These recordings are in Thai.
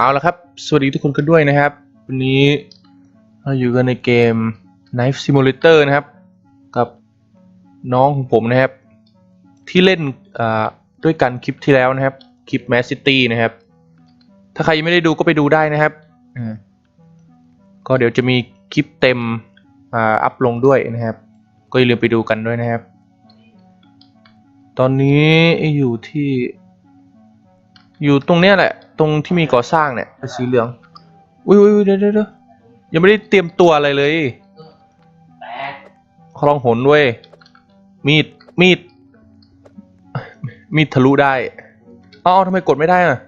เอาละครับ สวัสดีทุกคนกันด้วยนะครับ วันนี้เราอยู่กันในเกม Knife Simulator นะครับ กับน้องของผมนะครับ ที่เล่นด้วยกันคลิปที่แล้วนะครับ คลิป Mass City นะครับ ถ้าใครยังไม่ได้ดูก็ไปดูได้นะครับอ่าก็เดี๋ยวจะมีคลิปเต็มอัพลงด้วยนะครับ ก็อย่าลืมไปดูกันด้วยนะครับ ตอนนี้อยู่ที่ อยู่ตรงเนี้ยแหละ ตรงที่มีก่อสร้างเนี่ยเป็นสีเหลืองอุ้ยอุ้ยอุ้ยเดี๋ยวเดี๋ยวเดี๋ยวยังไม่ได้เตรียมตัวอะไรเลยคลองหนด้วยมีดมีด มีดทะลุได้อ๋อทำไมกดไม่ได้อะ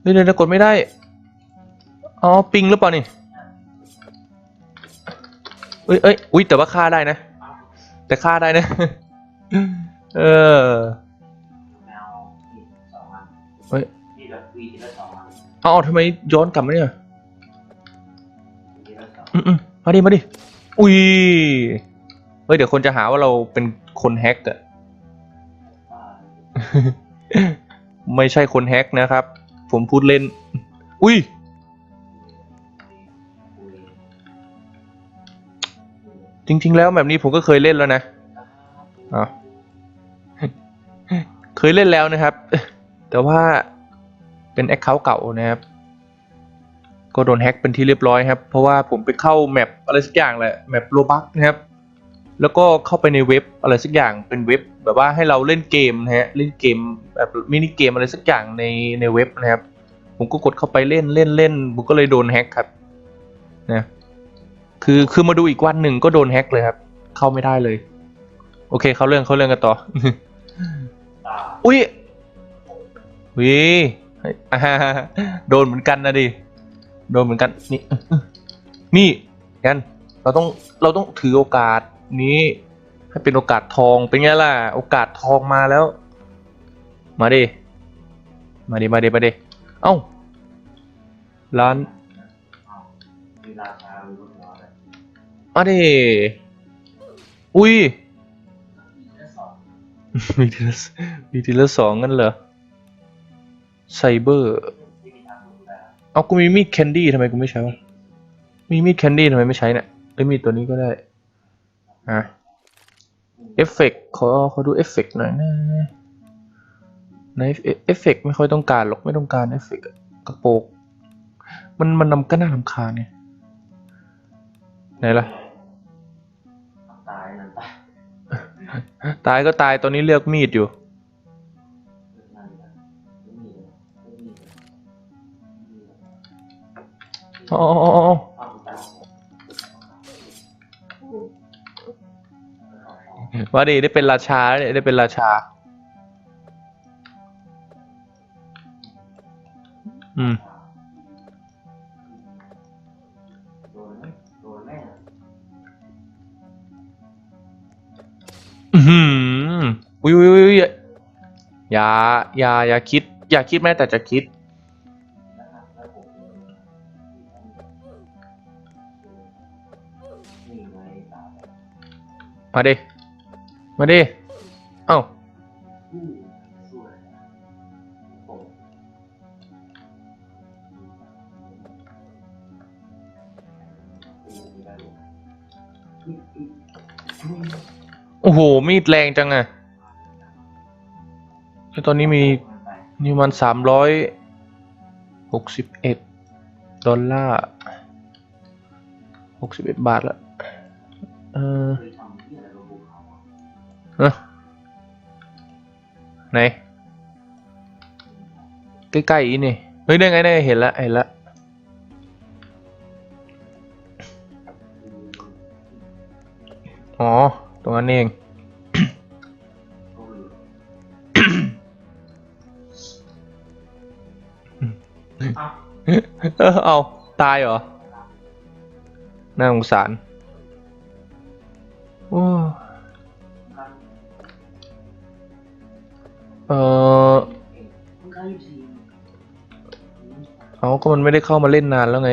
เดี๋ยวเดี๋ยวเดี๋ยวกดไม่ได้อ๋อปิงหรือเปล่านี่เอ้ยเอ้ยอุ้ยแต่ว่าฆ่าได้นะ แต่ฆ่าได้นะ เออแมวอีกสองอันเฮ้ยทีละ วีทีละสองอันเอาทำไมย้อนกลับมาเนี่ยทีละสองอืมอืมมาดิมาดิอุ้ยเฮ้ยเดี๋ยวคนจะหาว่าเราเป็นคนแฮกอะ อ่าไม่ใช่คนแฮกนะครับ ผมพูดเล่น อุ้ย คุยจริง ๆ แล้วแบบนี้ผมก็เคยเล่นแล้วนะอะ เคยเล่นแล้วนะครับ แต่ว่า เป็นแอคเคาท์เก่านะครับ ก็โดนแฮ็กเป็นที่เรียบร้อยครับ เพราะว่าผมไปเข้าแมปอะไรสักอย่างแหละแมปโรบักนะครับ แล้วก็เข้าไปในเว็บอะไรสักอย่างเป็นเว็บ แบบว่าให้เราเล่นเกมนะฮะเล่นเกมแบบมินิเกมอะไรสักอย่างในในเว็บนะครับ ผมก็กดเข้าไปเล่นเล่นเล่นผมก็เลยโดนแฮ็กครับนะคือคือมาดูอีกวันหนึ่งก็โดนแฮ็กเลยครับ เข้าไม่ได้เลย โอเค เข้าเรื่องเข้าเรื่องกันต่ออุ้ยวิ โดนเหมือนกันนะดิ โดนเหมือนกัน นี่ นี่กันเราต้อง เราต้องถือโอกาสนี้ ให้เป็นโอกาสทอง เป็นไงล่ะ โอกาสทองมาแล้ว มาดิ มาดิ มาดิ มาดิ เอ้า ร้านอ้าวมีราคามีบนมาดิ อุ้ย มีทีละมีทีละสองงั้นเหรอ ไซเบอร์ที่มีทางรู้แล้วเอากูมีมีดแคนดี้ทำไมกูไม่ใช้วะ มีมีดแคนดี้ทำไมไม่ใช้เนี่ยเอ้ยมีดตัวนี้ก็ได้ อะ เอฟเฟกต์ขอขอดูเอฟเฟกต์หน่อยนะในเอฟเฟกต์ไม่ค่อยต้องการหรอกไม่ต้องการเอฟเฟกต์อะกระโปรงมันมันนำก็น่ารำคาญเนี่ยไหนล่ะตายนั่นตายตายก็ตายตอนนี้เลือกมีดอยู่ อ๋ออ๋ออ๋ออ๋อฟังตาว่าดีได้เป็นราชาแล้วเนี่ยได้เป็นราชา อืมอือหืออุ้ยอุ้ยอุ้ยอย่า อย่า อย่าคิด อย่าคิดแม้แต่จะคิด มาดิ มาดิ เอ้าโอ้โห มีดแรงจังอะแล้วตอนนี้มีนี่มันสามร้อยหกสิบเอ็ดดอลลาร์หกสิบเอ็ดบาทละเออ เอะไหน ใกล้ๆอีนี่ เฮ้ยได้ไงได้เห็นละเห็นละอ๋อ ตรงนั้นเอง เออเอาตายเหรอ น่าสงสาร เอาก็มันไม่ได้เข้ามาเล่นนานแล้วไง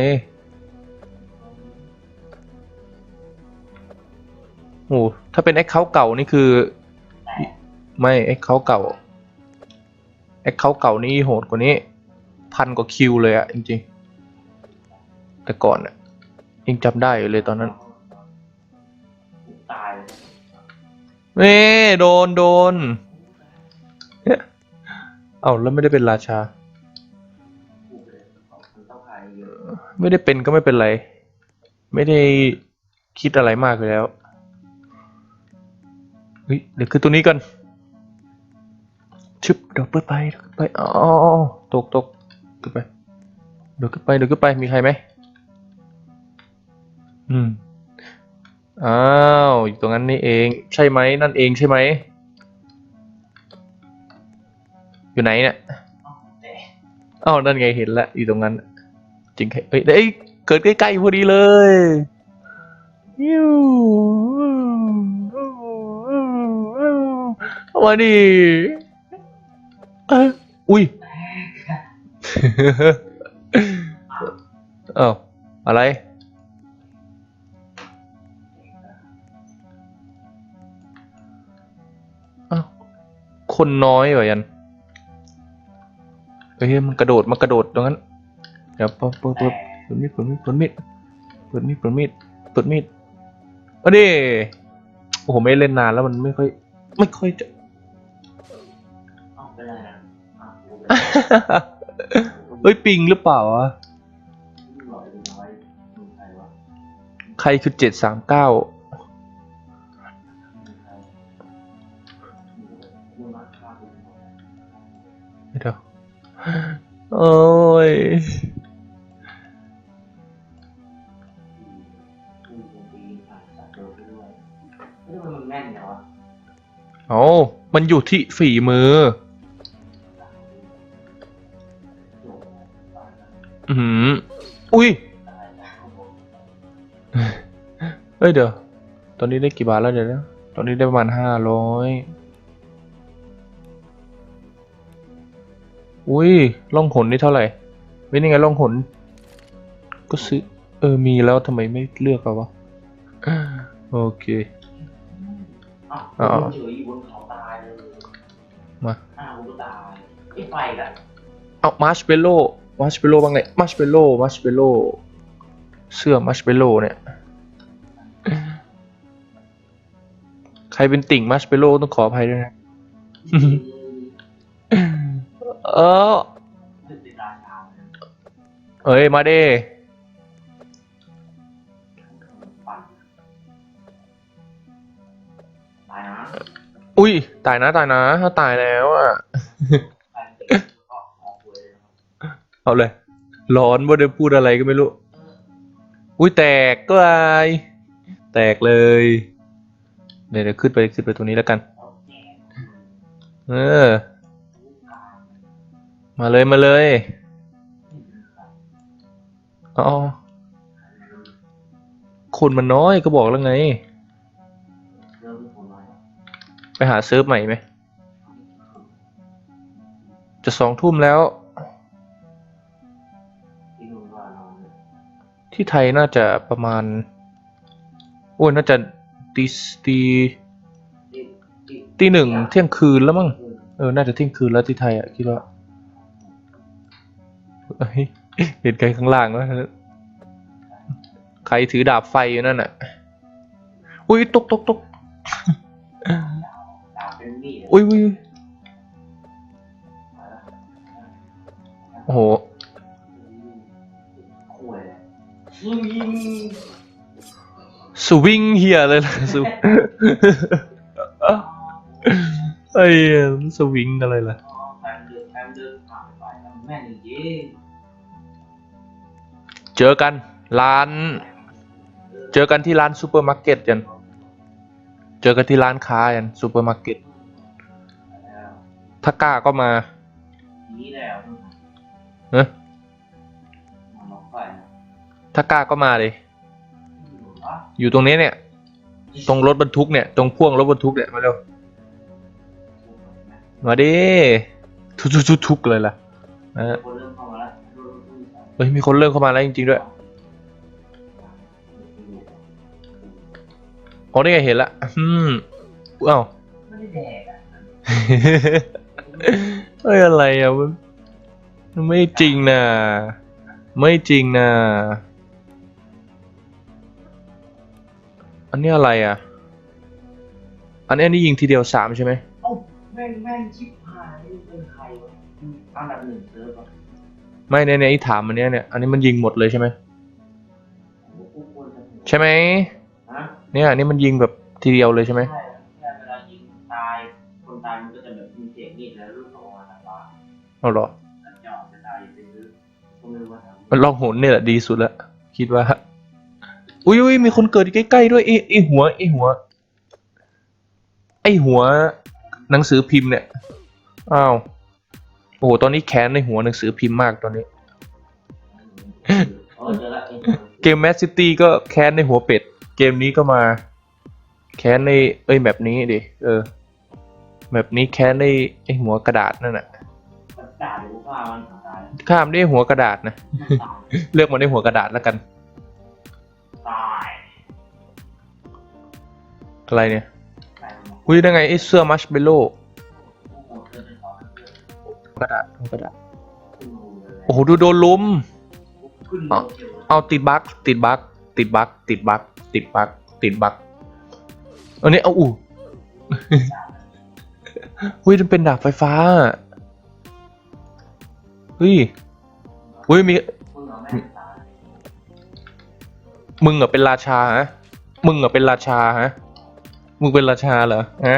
โอ้ถ้าเป็นแอคเคาท์เก่านี่คือ ไม่แอคเคาท์เก่าแอคเคาท์เก่านี่โหดกว่านี้พพันกว่าคิวเลยอะจริงๆ แต่ก่อนอะยังจำได้อยู่เลยตอนนั้นตายเลยเอ้โดนโดนเนี่ยเอ้าแล้วไม่ได้เป็นราชา ไม่ได้เป็นก็ไม่เป็นไร ไม่ได้คิดอะไรมากเลยแล้วเฮ้ยเดี๋ยวคือตัวนี้กันชึบเดี๋ยวเปิดไปเดี๋ยวขึ้นไปอ๋อตกตกขึ้นไปเดี๋ยวขึ้นไปเดี๋ยวขึ้นไปมีใครไหมอืมอ้าวอยู่ตรงนั้นนี่เอง ใช่ไหมนั่นเองใช่ไหมอยู่ไหนเนี่ยแต่อ้าวนั่นไงเห็นแล้วอยู่ตรงนั้น จริงเอ้ยเอ้ยเกิดใกล้ๆพอดีเลยยิวเอามาดิเอ้อุ้ยเอ้าอะไรอ้าวคนน้อยเหรอยันเฮ้ยมันกระโดดมากระโดดตรงนั้น เดี๋ยวเปิดเปิดเปิดเปิดมีดเปิดมีดเปิดมีดเปิดมีดเปิดมีดเปิดมีดเอาดิโอ้โหไม่เล่นนานแล้วมันไม่ค่อยไม่ค่อยจะเอาไปเลยนะอะกูไปเฮ้ยปิงหรือเปล่าวะหล่อยเป็นน้อยมึงใครวะใครคือเจ็ดสามเก้ามึงใครมึงมาฆ่ากูเดี๋ยวโอ้ย โอ้มันอยู่ที่ฝีมือ อือหืออุ้ยเฮ้ยเดี๋ยว ตอนนี้ได้กี่บาทแล้วเดี๋ยวนะตอนนี้ได้ประมาณห้าร้อยอุ้ยล่องหนนี่เท่าไหร่เป็นยังไงล่องหน ก็ซื้อ เออ มีแล้วทำไมไม่เลือกเอะวะ โอเค อ้าวอ๋อเฉยอยู่บนเขาตายเลยมาอ้าวกูตายไอ้ไฟละเอามาร์ชเบลโล่มาร์ชเบลโล่บ้างเลยมาร์ชเบลโล่มาร์ชเบลโล่เสื้อมาร์ชเบลโล่เนี่ย ใครเป็นติ่งมาร์ชเบลโล่ต้องขออภัยด้วยนะ เออเป็นราชาเลยเอ้ย มาเด้ อุ้ยตายนะตายนะถ้าตายแล้วอะ เอาเลย ร้อนว่าได้พูดอะไรก็ไม่รู้ อุ้ยแตกก็ไอายแตกเลยเดี๋ยวเดี๋ยวขึ้นไปขึ้นไปตรงนี้แล้วกัน เออ มาเลยมาเลยอ๋อคนมันน้อยก็บอกแล้วไง ไปหาเซิร์ฟใหม่ไหม จะสองทุ่มแล้ว ที่ไทยน่าจะประมาณโอ้ยน่าจะตีตีตีหนึ่งเที่ยงคืนแล้วมั้งเออ น่าจะเที่ยงคืนแล้วที่ไทยอะคิดว่าเห็นใครข้างล่างวะใครถือดาบไฟอยู่นั่นอะอุ้ยตกตกตก อุ้ยอุ้ยโอ้โหคุยยิงยิงสวิงเฮียเลยล่ะสวไอ้เหี้ยมันสวิงอะไรล่ะแฟนเดินแฟนเดินผ่านไปแล้วแม่นจริงเจอกันร้าน เจอกันที่ร้านซูเปอร์มาร์เก็ตยัน เจอกันที่ร้านค้ายันซูเปอร์มาร์เก็ตแล้ว ถ้ากล้าก็มานี้แล้วเนอะมันล็อกไฟนะถ้ากล้าก็มาเลยอยู่วะอยู่ตรงนี้เนี่ย ตรงรถบรรทุกเนี่ย ตรงพ่วงรถบรรทุกเนี่ย มาเร็ว มาดิ ทุกทุกทุกทุกเลยล่ะเออคนเริ่มเข้ามาแล้วเฮ้ยมีคนเริ่มเข้ามาแล้วจริงๆด้วยอ๋อนี่ไงเห็นละอืมอ้าว ไม่ได้แดกอะเฮ้ยอะไรอะมันไม่จริงนะไม่จริงนะอันนี้อะไรอะ อันนี้อันนี้ยิงทีเดียวสามใช่ไหมเอ้าแม่งแม่งชิบหายเป็นใครวะอันดับหนึ่งเซิร์ฟอะไม่ในในไอ้ถามอันเนี้ยเนี่ยอันนี้มันยิงหมดเลยใช่ไหมกูควรจะใช่ไหมฮะเนี่ยอันนี้มันยิงแบบทีเดียวเลยใช่ไหมใช่ เอาหรอมันลองหนเนี่ยแหละดีสุดละคิดว่า อุ้ยอุ้ยมีคนเกิดใกล้ๆด้วยไอ้ไอ้หัวไอ้หัว ไอ้หัว หนังสือพิมพ์เนี่ย อ้าว โอ้โห ตอนนี้แค้นในหัวหนังสือพิมพ์มากตอนนี้ เกมแมสซิตี้ก็แค้นในหัวเป็ด เกมนี้ก็มา แค้นใน เอ้ยแบบนี้ดิ เออ แบบนี้แค้นในไอ้หัวกระดาษนั่นน่ะ มันด่าหรือว่ามันตายข้ามด้วยหัวกระดาษนะมันตายเลือกมาได้หัวกระดาษแล้วกัน ตายอะไรเนี่ยตายหมดอุ้ยได้ไงไอ้เสื้อมัชเบลโล่ผู้หมดเกินเป็นสองเกินกระดาษหัวกระดาษ ขึ้นรูเลยโอ้โหดูโดนลุม ขึ้นรูเกี่ยวเอาติดบั๊กติดบั๊กติดบั๊กติดบั๊กติดบั๊กติดบั๊กอันนี้เอาอู้ หุ้ยมันเป็นดาบไฟฟ้าเฮ้ย เฮ้ยมีมึงเอาแม่งตายมึงอะเป็นราชาฮะ มึงอะเป็นราชาฮะ มึงเป็นราชาเหรอฮะ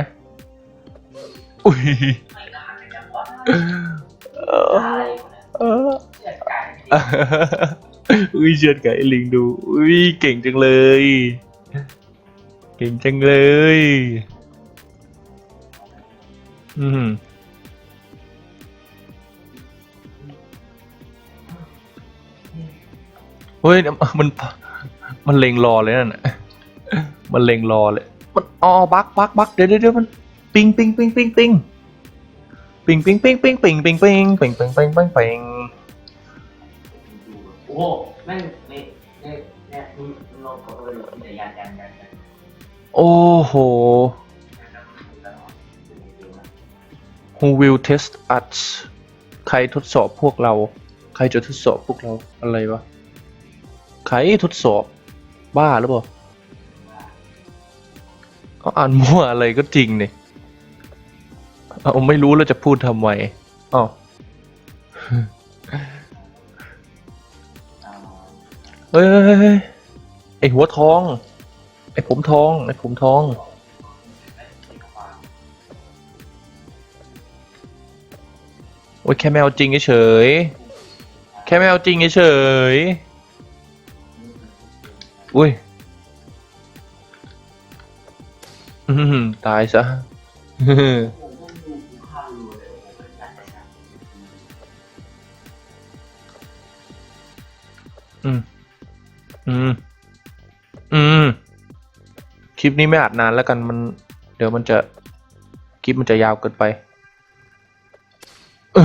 อุ้ยเออตายเออเจ็ดไก่อุ้ยเชือดไก่ลิงดู อุ้ยเก่งจังเลย เก่งจังเลย อืม เฮ้ยมันมันเลงรอเลยนั่นมันเลงรอเลย มันอ๋อบักบักบักเดี๋ยวเดี๋ยวมันปิงปิงปิงปิงปิงปิงปิงปิงปิงปิงปิงปิงปิงปิงปิงปิงปิงโอ้แม่งเนี่นี่เนี่ยมึงลองกดไปดูที่จะยันยันยันยันโอ้โห Who will test us ใครทดสอบพวกเรา ใครจะทดสอบพวกเราอะไรวะ ใครทดสอบ บ้าหรือเปล่าเขาอ่านมั่วอะไรก็จริงเนี่ยเอาไม่รู้แล้วจะพูดทำไมอ้าวเฮ้ยเฮ้ไอหัวทอง ไอผมทอง ไอผมทอง โอ้ยแค่ไม่เอาจริงเฉย แค่ไม่เอาจริงเฉย อุ้ยตายซะอืม อืม อืม คลิปนี้ไม่อัดนานแล้วกันมัน เดี๋ยวมันจะ คลิปมันจะยาวเกินไป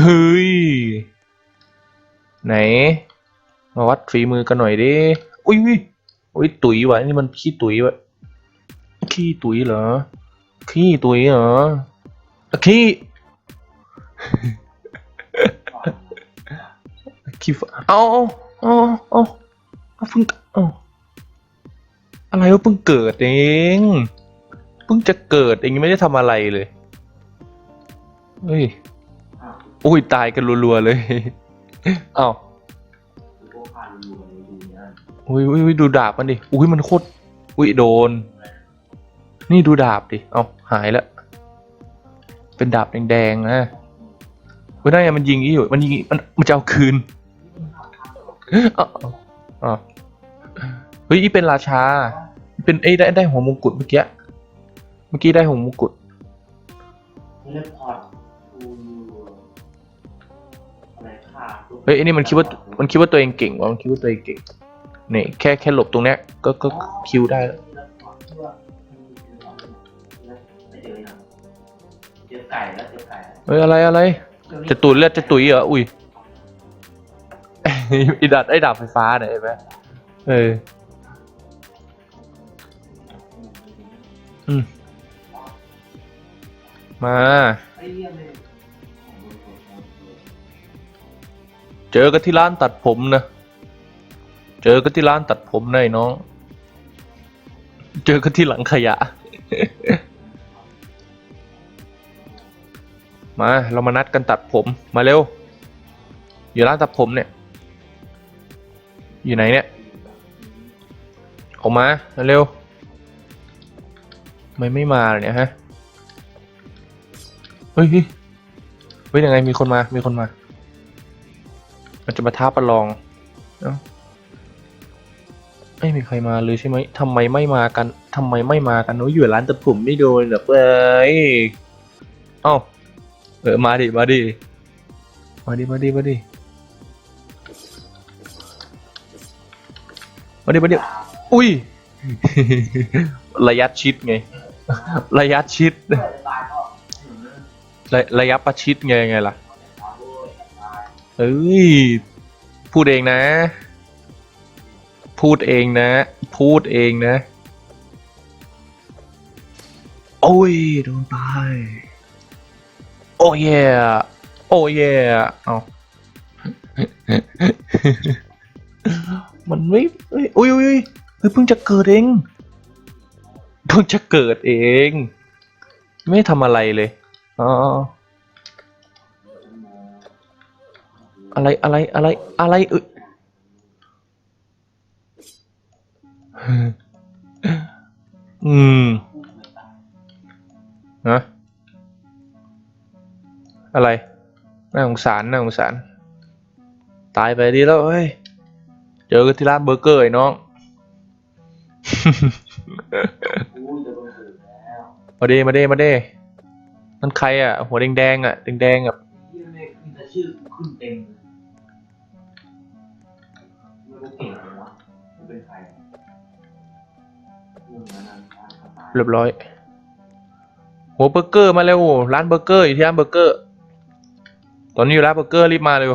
เฮ้ย ไหน มาวัดฝีมือกันหน่อยดิ อุ้ย อุ้ยอุ้ยตุ๋ยวะนี่มันขี้ตุ๋ยวะขี้ตุ๋ยเหรอ ขี้ตุ๋ยเหรอขี้ขี้ฝเอาเอาเอาเอาเอาเพิ่งเอาอะไรวะเพิ่งเกิดเองเพิ่งจะเกิดเองไม่ได้ทำอะไรเลยเฮ้ยอุ้ยตายกันรัวๆเลย อ้าว อุ้ยอุ้ยอุ้ยดูดาบมันดิอุ้ยมันโคตรอุ้ยโดน นี่ดูดาบดิเอาหายแล้วเป็นดาบแดงๆนะเว้ยได้ไงมันยิงอีอยู่มันยิงอีมันมันจะเอาคืนอ้าวอ้าวเฮ้ยอีเป็นราชา เป็นไอ้ยได้ได้หัวมงกุฎเมื่อกี้เมื่อกี้ได้หัวมงกุฎเล่นพอร์ตดูอะไรค่าเฮ้ยไอ้นี่มันคิดว่ามันคิดว่าตัวเองเก่งวะมันคิดว่าตัวเองเก่ง นี่แค่แค่หลบตรงเนี้ยก็ก็คิวได้แล้วเจอไก่แล้วเจอไก่เฮ้ยอะไรอะไร จะตุยเลือดจะตุยเหรอ อุ้ยไอ้ดาบไอ้ดาบไฟฟ้าเนี่ยเห็นไหมเอออืมมาไอ้เรื่องเลยเจอกันที่ร้านตัดผมนะ เจอกันที่ร้านตัดผมนะไอ้น้อง เจอกันที่หลังขยะ มาเรามานัดกันตัดผมมาเร็ว อยู่ร้านตัดผมเนี่ย อยู่ไหนเนี่ย ออกมาเร็วไม่ไม่มาล่ะเนี่ยฮะเฮ้ยเฮ้ยเฮ้ยยังไงมีคนมา มีคนมา มันจะมาท้าประลอง เอ้า ม่มีใครมาเลยใช่ไหมทำไมไม่มากันทำไมไม่มากันโอ้ยอยู่ร้านตัดผมไม่โดนเหรอเว้ยเอ้าเออมาดิมาดิมาดิมาดิมาดิมาดิมาดิอุ้ยระยะชิดไง ระยะชิด ระระยะประชิดไงไงล่ะเอาเว้ยบานเอ้ยพูดเองนะ พูดเองนะ พูดเองนะ โอ้ย โดนตาย โอ้เย่โอ้ย่เอามันไม่อุ้ยอุ้ยอุ้ยเฮ้ยเพิ่งจะเกิดเองเพิ่งจะเกิดเอง ไม่ทำอะไรเลยอ๋ออะไรอะไรอะไรอะไรเอ้ย อืมฮะอะไร น่าสงสาร น่าสงสาร ตายไปดีแล้ว เฮ้ย เจอกันที่ร้านเบอร์เกอร์ไอ้น้องอู้จะโดนถือแล้วมาเดมาเดมาเดนั่นใครอะ หัวแดงแดงๆอะ แดงแดงๆอะชื่อขึ้นเต็ม เรียบร้อยหัวเบอร์เกอร์มาเร็วร้านเบอร์เกอร์อยู่ที่ร้านเบอร์เกอร์ ตอนนี้อยู่ร้านเบอร์เกอร์รีบมาเร็ว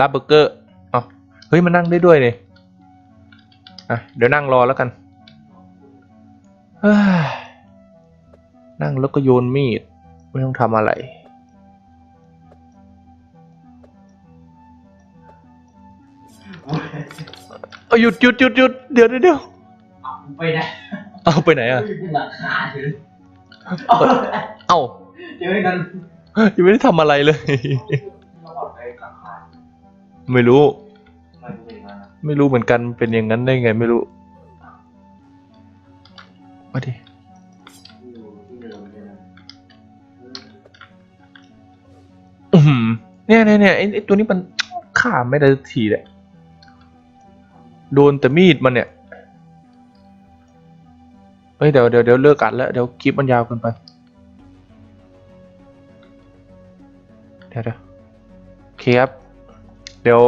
ร้านเบอร์เกอร์เอ้าเฮ้ยมานั่งได้ด้วยเนี่ยอะเดี๋ยวนั่งรอแล้วกันเฮ้ยนั่งแล้วก็โยนมีด ไม่ต้องทำอะไร เอาหยุดหยุดหยุดหยุดเดี๋ยวเดี๋ยวเดี๋ยวเอาไปไหน เอาไปไหนอะหลังคาอยู่เลยเอ้าเจอกันยังไม่ได้ทำอะไรเลยเราบอกไปหลังคาไม่รู้ ไม่รู้เป็นมาไม่รู้เหมือนกันเป็นอย่างนั้นได้ไงไม่รู้มาดิอยู่ที่เดิมเลยนะอือหือเนี่ยเนี่ยเนี่ยไอ้ไอ้ตัวนี้มันฆ่าไม่ได้สักทีเลยโดนแต่มีดมันเนี่ย เฮ้ยเดี๋ยวเดี๋ยวเดี๋ยวเลิกอัดแล้วเดี๋ยวคลิปมันยาวเกินไป เดี๋ยวเดี๋ยวโอเคครับ เดี๋ยว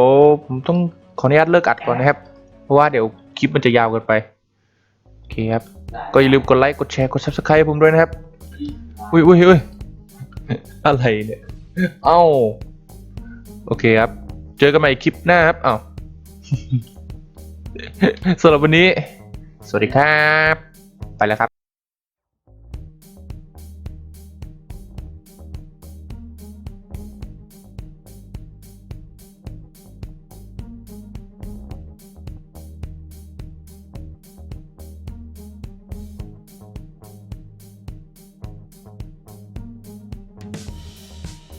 ผมต้องขออนุญาตเลิกอัดก่อนนะครับ เพราะว่าเดี๋ยวคลิปมันจะยาวเกินไป โอเคครับ ก็อย่าลืมกดไลค์ กดแชร์ กด subscribe ให้ผมด้วยนะครับ อุ้ยอุ้ยอุ้ยอะไรเนี่ย เอ้า โอเคครับ เจอกันใหม่คลิปหน้าครับ เอ้าสำหรับวันนี้ สวัสดีครับไป แล้วครับ